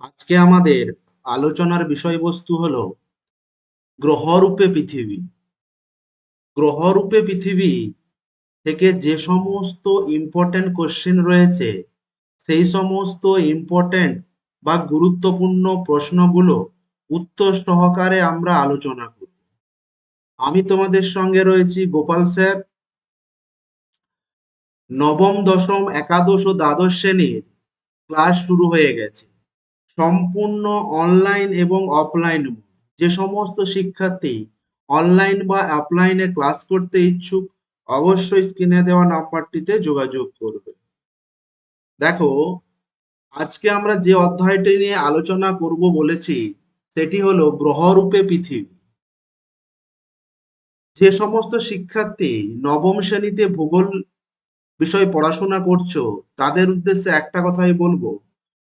আজকে আমাদের আলোচনার বিষয়বস্তু হলো গ্রহরূপে পৃথিবী। গ্রহরূপে পৃথিবী থেকে যে সমস্ত ইম্পর্ট্যান্ট কোশ্চেন রয়েছে, সেই সমস্ত ইম্পর্ট্যান্ট বা গুরুত্বপূর্ণ প্রশ্নগুলো উত্তর সহকারে আমরা আলোচনা করব। আমি তোমাদের সঙ্গে রয়েছি গোপাল স্যার। নবম, দশম, একাদশ ও দ্বাদশ শ্রেণির ক্লাস শুরু হয়ে গেছে। সম্পূর্ণ অনলাইন এবং অফলাইন যে সমস্ত শিক্ষার্থী অনলাইন বা অফলাইনে ক্লাস করতে ইচ্ছুক, অবশ্যই স্ক্রিনে দেওয়া নাম্বারটিতে যোগাযোগ করবে। দেখো, আজকে আমরা যে অধ্যায়টি নিয়ে আলোচনা করব বলেছি, সেটি হলো গ্রহরূপে পৃথিবী। যে সমস্ত শিক্ষার্থী নবম শ্রেণীতে ভূগোল বিষয়ে পড়াশোনা করছ, তাদের উদ্দেশ্যে একটা কথাই বলব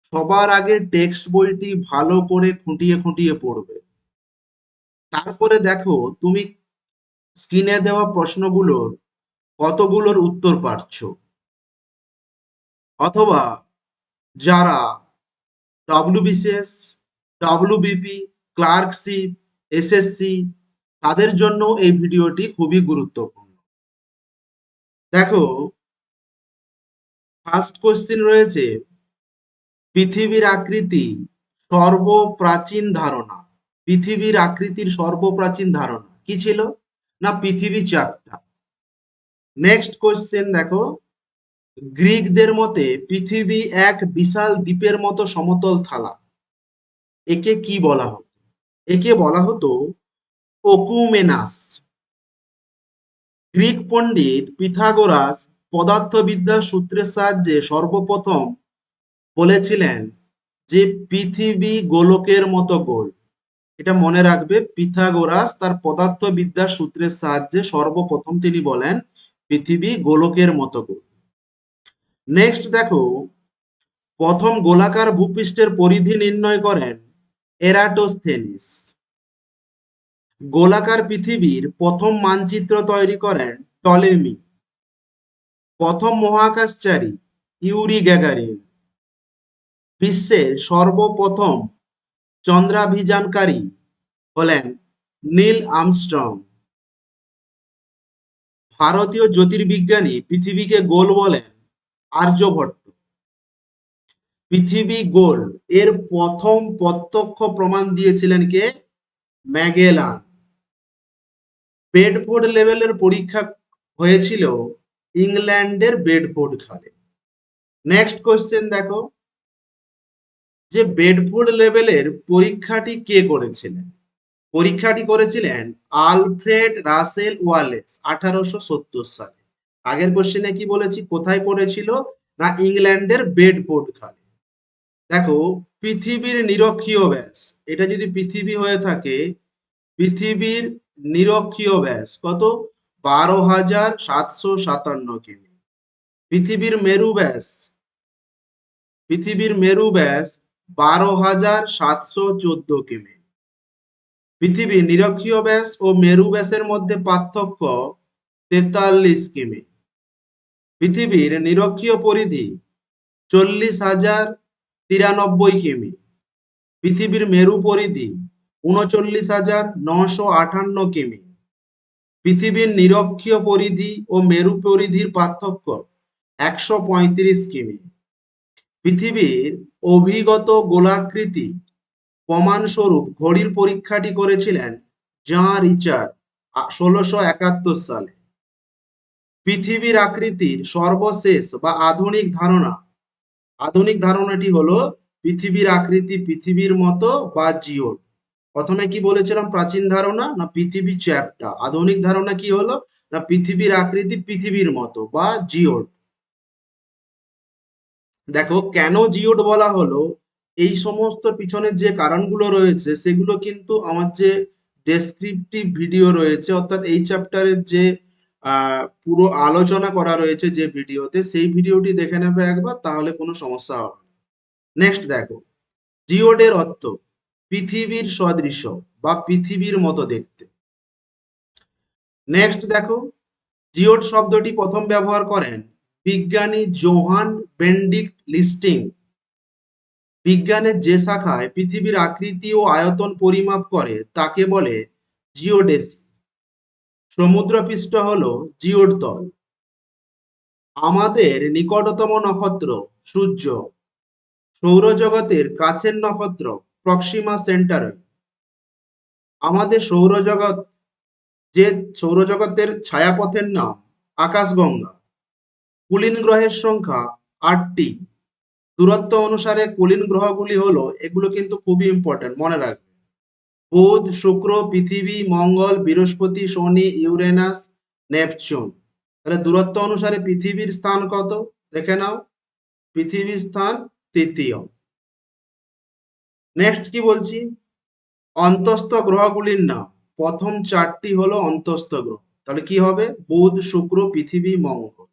সবার আগে টেক্সট বইটি ভালো করে খুঁটিয়ে খুঁটিয়ে পড়বে। তারপরে দেখো, তুমি স্ক্রিনে দেওয়া প্রশ্নগুলোর কতগুলোর উত্তর পাচ্ছ? অথবা যারা ডব্লিউবিসিএস ডব্লিউবিপি ক্লার্কশিপ এসএসসি তাদের জন্য এই ভিডিওটি খুবই গুরুত্বপূর্ণ। দেখো ফার্স্ট কোশ্চেন রয়েছে পৃথিবীর আকৃতি সর্বপ্রাচীন ধারণা। পৃথিবীর আকৃতির সর্বপ্রাচীন ধারণা। কি ছিল? না, পৃথিবী চাপটা নেক্সট কোশ্চেন দেখো। গ্রিকদের মতে পৃথিবী এক বিশাল দ্বীপের মতো সমতল থালা। একে কি বলা হতো? একে বলা হতো ওকুমেনাস। গ্রিক পণ্ডিত পিথাগোরাস পদার্থবিদ্যার সূত্রের সাহায্যে সর্বপ্রথম বলেছিলেন যে পৃথিবী গোলকের মতো গোল। এটা মনে রাখবে, পিথাগোরাস তার পদার্থবিদ্যার সূত্রের সাহায্যে সর্বপ্রথম তিনি বলেন পৃথিবী গোলকের মতো গোল। নেক্সট দেখো, প্রথম গোলাকার ভূপৃষ্ঠের পরিধি নির্ণয় করেন এরাটোস্থেনিস। গোলাকার পৃথিবীর প্রথম মানচিত্র তৈরি করেন টলেমি। প্রথম মহাকাশচারী ইউরি গ্যাগারিন। বিশ্বের সর্বপ্রথম চন্দ্রাভিযানকারী হলেন নীল আমস্ট্রং। ভারতীয় জ্যোতির্বিজ্ঞানী পৃথিবীকে গোল বলেন আর্যভট্ট। পৃথিবী গোল, এর প্রথম প্রত্যক্ষ প্রমাণ দিয়েছিলেন কে? ম্যাগেলান। বেডফোর্ড লেভেলের পরীক্ষা হয়েছিল ইংল্যান্ডের বেডফোর্ড খালে নেক্সট কোশ্চেন দেখো। যে বেডফোর্ড লেভেলের পরীক্ষাটি কে করেছিলেন? পরীক্ষাটি করেছিলেন আলফ্রেড রাসেল ওয়ালেস আঠারোশো সত্তর সালে। আগের কোশ্চেনে কি বলেছি? কোথায় করেছিল না ইংল্যান্ডের বেডফোর্ড খালে। দেখো, পৃথিবীর নিরক্ষীয় ব্যাস, এটা যদি পৃথিবী হয়ে থাকে, পৃথিবীর নিরক্ষীয় ব্যাস কত? বারো হাজার সাতশো সাতান্ন কিমি। পৃথিবীর মেরু ব্যাস, পৃথিবীর মেরু ব্যাস বারো হাজার সাতশো চোদ্দ কিমি। পৃথিবীর নিরক্ষীয় ব্যাস ও মেরু ব্যাসের মধ্যে পার্থক্য তেতাল্লিশ কিমি। পৃথিবীর নিরক্ষীয় পরিধি চল্লিশ হাজার তিরানব্বই কিমি। পৃথিবীর মেরু পরিধি উনচল্লিশ হাজার নশো আটান্ন কিমি। পৃথিবীর নিরক্ষীয় পরিধি ও মেরু পরিধির পার্থক্য একশো পঁয়ত্রিশ কিমি। পৃথিবীর অভিগত গোলাকৃতি প্রমাণস্বরূপ ঘড়ির পরীক্ষাটি করেছিলেন জা রিচার্ড ষোলোশো একাত্তর সালে। পৃথিবীর আকৃতির সর্বশেষ বা আধুনিক ধারণা, আধুনিক ধারণাটি হলো পৃথিবীর আকৃতি পৃথিবীর মতো বা জিওড প্রথমে কি বলেছিলাম? প্রাচীন ধারণা না পৃথিবী চ্যাপটা? আধুনিক ধারণা কি হলো? না পৃথিবীর আকৃতি পৃথিবীর মতো বা জিওড দেখো, কেন জিওড বলা হলো? এই সমস্ত পিছনের যে কারণগুলো রয়েছে, সেগুলো কিন্তু আমার যে ডেসক্রিপটিভ ভিডিও রয়েছে, অর্থাৎ এই চ্যাপ্টারের যে পুরো আলোচনা করা রয়েছে যে ভিডিওতে সেই ভিডিওটি দেখে নেবে একবার, তাহলে কোনো সমস্যা হবে না। নেক্সট দেখো, জিওডের অর্থ, পৃথিবীর সদৃশ বা পৃথিবীর মতো দেখতে। নেক্সট দেখো, জিওড শব্দটি প্রথম ব্যবহার করেন। বিজ্ঞানী জোহান বেন্ডিক্ট লিস্টিং। বিজ্ঞানের যে শাখায় পৃথিবীর আকৃতি ও আয়তন পরিমাপ করে, তাকে বলে জিওডেসি। সমুদ্রপৃষ্ঠ হল জিওড তল। আমাদের নিকটতম নক্ষত্র সূর্য। সৌরজগতের কাছের নক্ষত্র প্রক্সিমা সেন্টারে। আমাদের সৌরজগৎ, যে সৌরজগতের ছায়াপথের নাম আকাশগঙ্গা। কুলিন গ্রহের সংখ্যা আটটি। দূরত্ব অনুসারে কুলিন গ্রহগুলি হলো, এগুলো কিন্তু খুবই ইম্পর্টেন্ট মনে রাখবে। বুধ, শুক্র, পৃথিবী, মঙ্গল, বৃহস্পতি, শনি, ইউরেনাস, নেপচুন। তাহলে দূরত্ব অনুসারে পৃথিবীর স্থান কত? দেখে নাও। পৃথিবীর স্থান তৃতীয়। নেক্সট কি বলছি? অন্তস্থ গ্রহগুলির নাম। প্রথম চারটি হলো অন্তস্থ গ্রহ। তাহলে কি হবে? বুধ, শুক্র, পৃথিবী, মঙ্গল।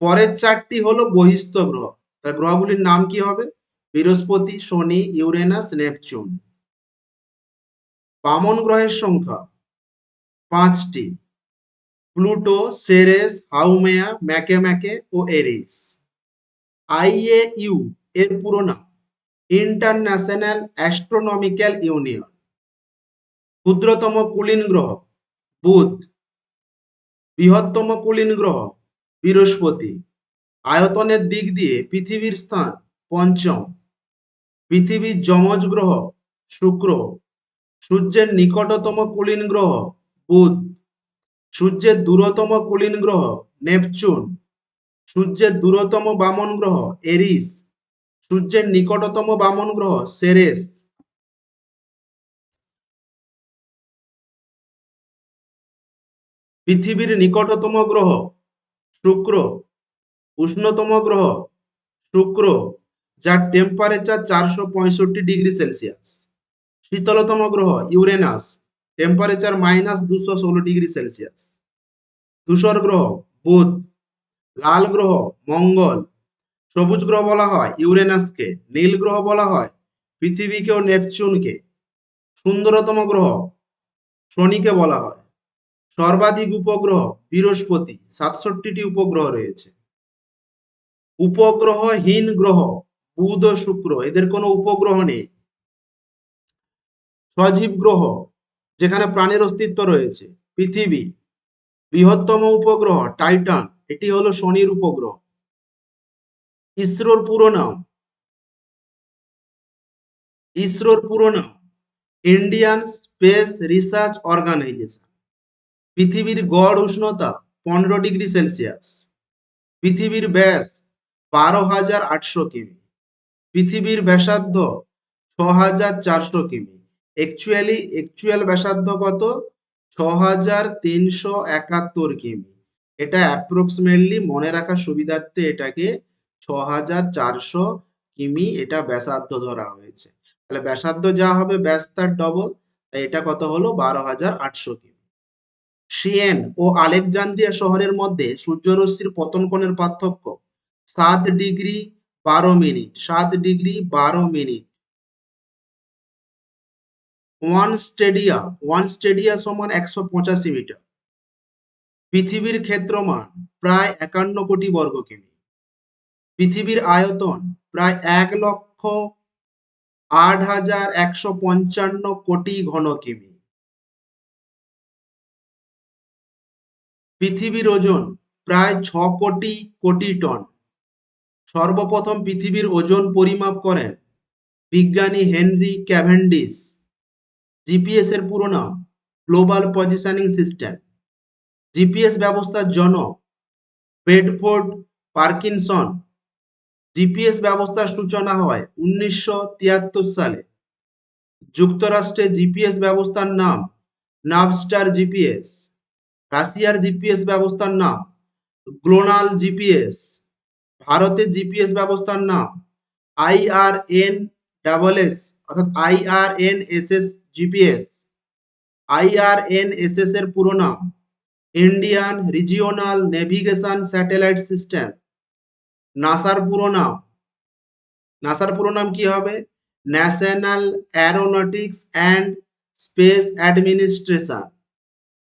পরের চারটি হলো বহিস্থ গ্রহ। তার গ্রহগুলির নাম কি হবে? বৃহস্পতি, শনি, ইউরেনাস, নেপচুন। বামন গ্রহের সংখ্যা পাঁচটি। Pluto, Ceres, Haumea Makemake ও এরিস। আইএইউ এর পুরো নাম। International astronomical union. ক্ষুদ্রতম কুলীন গ্রহ বুধ। বৃহত্তম কুলীন গ্রহ বৃহস্পতি। আয়তনের দিক দিয়ে পৃথিবীর স্থান পঞ্চম। পৃথিবীর যমজ গ্রহ শুক্র। সূর্যের নিকটতম কুলীন গ্রহ বুধ। সূর্যের দূরতম কুলীন গ্রহ নেপচুন। সূর্যের দূরতম বামন গ্রহ এরিস। সূর্যের নিকটতম বামন গ্রহ সেরেস। পৃথিবীর নিকটতম গ্রহ শুক্র, উষ্ণতম গ্রহ, শুক্র, যার টেম্পারেচার চারশো পঁয়ষট্টি ডিগ্রি সেলসিয়াস শীতলতম গ্রহ ইউরেনাস টেম্পারেচার মাইনাস দুশো ষোলো ডিগ্রি সেলসিয়াস ধূসর গ্রহ, বুধ। লাল গ্রহ, মঙ্গল। সবুজ গ্রহ বলা হয় ইউরেনাসকে নীল গ্রহ বলা হয় পৃথিবীকে ও নেপচুনকে সুন্দরতম গ্রহ, শনিকে বলা হয় সর্বাধিক উপগ্রহ বৃহস্পতি, সাতষট্টিটি উপগ্রহ রয়েছে। উপগ্রহহীন গ্রহ, বুধ ও শুক্র, এদের কোনো উপগ্রহ নেই। সজীব গ্রহ, যেখানে প্রাণীর অস্তিত্ব রয়েছে। পৃথিবী, বৃহত্তম উপগ্রহ, টাইটান, এটি হলো শনির উপগ্রহ। ইসরোর পুরো নাম। ইসরোর পুরো নাম, ইন্ডিয়ান স্পেস রিসার্চ অর্গানাইজেশন। পৃথিবীর গড় উষ্ণতা পনেরো ডিগ্রি সেলসিয়াস। পৃথিবীর ব্যাস বারো হাজার আটশো কিমি। পৃথিবীর ব্যাসার্ধ ছ হাজার চারশো কিমি। অ্যাকচুয়ালি অ্যাকচুয়াল ব্যাসার্ধ কত? ছ হাজার তিনশো একাত্তর কিমি। এটা অ্যাপ্রক্সিমেটলি মনে রাখার সুবিধার্থে এটাকে ছ হাজার চারশো কিমি এটা ব্যাসার্ধ ধরা হয়েছে। তাহলে ব্যাসার্ধ যা হবে ব্যাস তার ডবল এটা কত হলো? বারো হাজার আটশো কিমি। সিয়েন ও আলেকজান্দ্রিয়া শহরের মধ্যে সূর্যরশ্মির পতন কোণের পার্থক্য। সাত ডিগ্রি বারো মিনিট, সাত ডিগ্রি বারো minute. One stadia one stadia সমান একশো পঁচাশি মিটার। পৃথিবীর ক্ষেত্রমান প্রায় একান্ন কোটি বর্গ কিমি। পৃথিবীর আয়তন প্রায় এক লক্ষ আট হাজার একশো পঞ্চান্ন কোটি ঘন কিমি। পৃথিবীর ওজন প্রায় ছ কোটি কোটি টন। সর্বপ্রথম পৃথিবীর ওজন পরিমাপ করেন বিজ্ঞানী হেনরি ক্যাভেন্ডিস। জিপিএস এর পুরো নাম গ্লোবাল পজিশনিং সিস্টেম জিপিএস ব্যবস্থার জনক, বেডফোর্ড পার্কিনসন। জিপিএস ব্যবস্থার সূচনা হয় উনিশশো তিয়াত্তর সালে। যুক্তরাষ্ট্রে জিপিএস ব্যবস্থার নাম নাভস্টার জিপিএস। রাশিয়ার জিপিএস ব্যবস্থার নাম, গ্লোনাল জিপিএস, ভারতের জিপিএস ব্যবস্থার নাম আইআরএন ডাবল এস, অর্থাৎ IRN S S GPS IRN S S এর পুরো নাম, Indian regional navigation satellite system, নাসার পুরো নাম। নাসার পুরো নাম কি হবে? National aeronautics and space administration.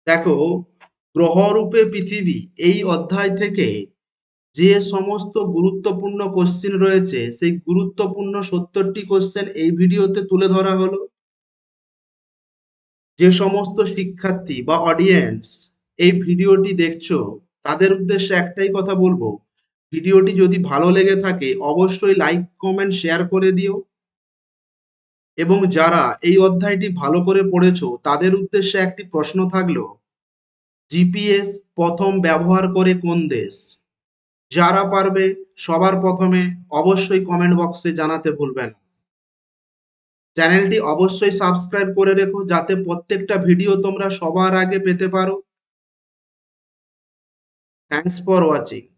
দেখো গ্রহরূপে পৃথিবী। এই অধ্যায় থেকে যে সমস্ত গুরুত্বপূর্ণ কোশ্চেন রয়েছে, সেই গুরুত্বপূর্ণ সত্তরটি কোশ্চেন এই ভিডিওতে তুলে ধরা হলো। যে সমস্ত শিক্ষার্থী বা অডিয়েন্স এই ভিডিওটি দেখছ, তাদের উদ্দেশ্যে একটাই কথা বলব। ভিডিওটি যদি ভালো লেগে থাকে, অবশ্যই লাইক কমেন্ট শেয়ার করে দিও। এবং যারা এই অধ্যায়টি ভালো করে পড়েছো, তাদের উদ্দেশ্যে একটি প্রশ্ন থাকল জিপিএস প্রথম ব্যবহার করে কোন দেশ? যারা পারবে সবার প্রথমে অবশ্যই কমেন্ট বক্সে জানাতে ভুলবেন চ্যানেলটি অবশ্যই সাবস্ক্রাইব করে রেখো যাতে প্রত্যেকটা ভিডিও তোমরা সবার আগে পেতে পারো। Thanks for watching